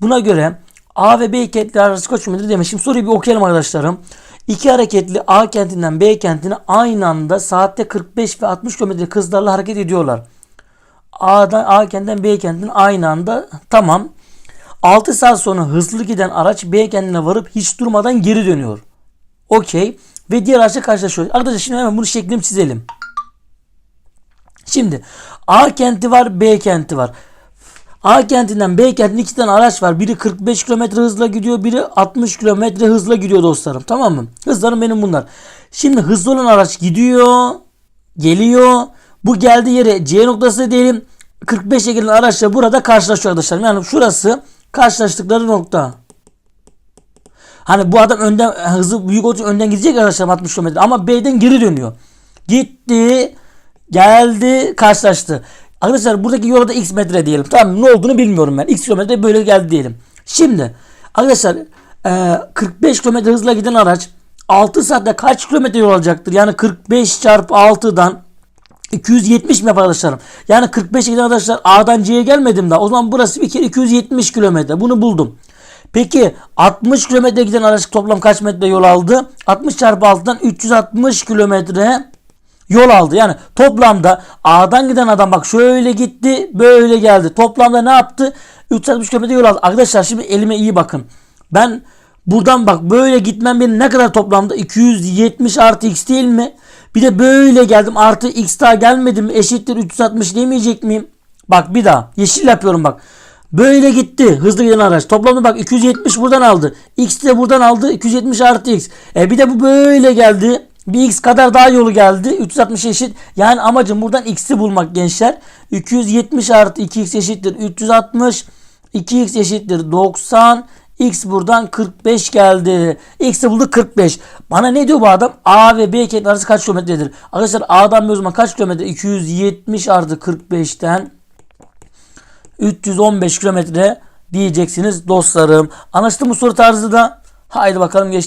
Buna göre A ve B kentleri arası kaç kilometre demiş. Şimdi soruyu bir okuyalım arkadaşlarım. İki hareketli A kentinden B kentine aynı anda saatte 45 ve 60 km hızlarla hareket ediyorlar. A'dan A kentinden B kentine aynı anda tamam. 6 saat sonra hızlı giden araç B kentine varıp hiç durmadan geri dönüyor. Okey. Ve diğer araçla karşılaşıyor. Arkadaşlar şimdi hemen bunu şeklini çizelim. Şimdi A kenti var, B kenti var. A kentinden B kentine iki tane araç var. Biri 45 km hızla gidiyor, biri 60 km hızla gidiyor dostlarım. Tamam mı? Hızlarım benim bunlar. Şimdi hızlı olan araç gidiyor, geliyor. Bu geldiği yere C noktası diyelim. 45'e gelen araçla burada karşılaşıyor arkadaşlar. Yani şurası karşılaştıkları nokta. Hani bu adam önden hızı büyük olduğu önden gidecek arkadaşlar 60 km ama B'den geri dönüyor. Gitti, geldi, karşılaştı. Arkadaşlar buradaki yola da x metre diyelim. Tamam ne olduğunu bilmiyorum ben. X kilometre böyle geldi diyelim. Şimdi arkadaşlar e, 45 kilometre hızla giden araç 6 saatte kaç kilometre yol alacaktır? Yani 45 çarpı 6'dan 270 mi arkadaşlarım? Yani 45'e giden arkadaşlar A'dan C'ye gelmedim daha. O zaman burası bir kere 270 kilometre. Bunu buldum. Peki 60 kilometre giden araç toplam kaç metre yol aldı? 60 çarpı 6'dan 360 kilometre yol aldı. Yani toplamda A'dan giden adam bak şöyle gitti böyle geldi. Toplamda ne yaptı? 360 kilometre yol aldı. Arkadaşlar şimdi elime iyi bakın. Ben buradan bak böyle gitmem benim ne kadar toplamda? 270 artı x değil mi? Bir de böyle geldim artı x daha gelmedim eşittir 360 demeyecek miyim? Bak bir daha yeşil yapıyorum bak. Böyle gitti hızlı giden araç. Toplamda bak 270 buradan aldı. X de buradan aldı. 270 artı x. E bir de bu böyle geldi. Bir x kadar daha yolu geldi. 360 eşit. Yani amacım buradan x'i bulmak gençler. 270 artı 2x eşittir 360. 2x eşittir 90. X buradan 45 geldi. X'i bulduk 45. Bana ne diyor bu adam? A ve B kent arası kaç kilometredir? Arkadaşlar A'dan B o kaç kilometre? 270 artı 45'ten 315 kilometre diyeceksiniz dostlarım. Anlaştı mı soru tarzı da? Haydi bakalım geç.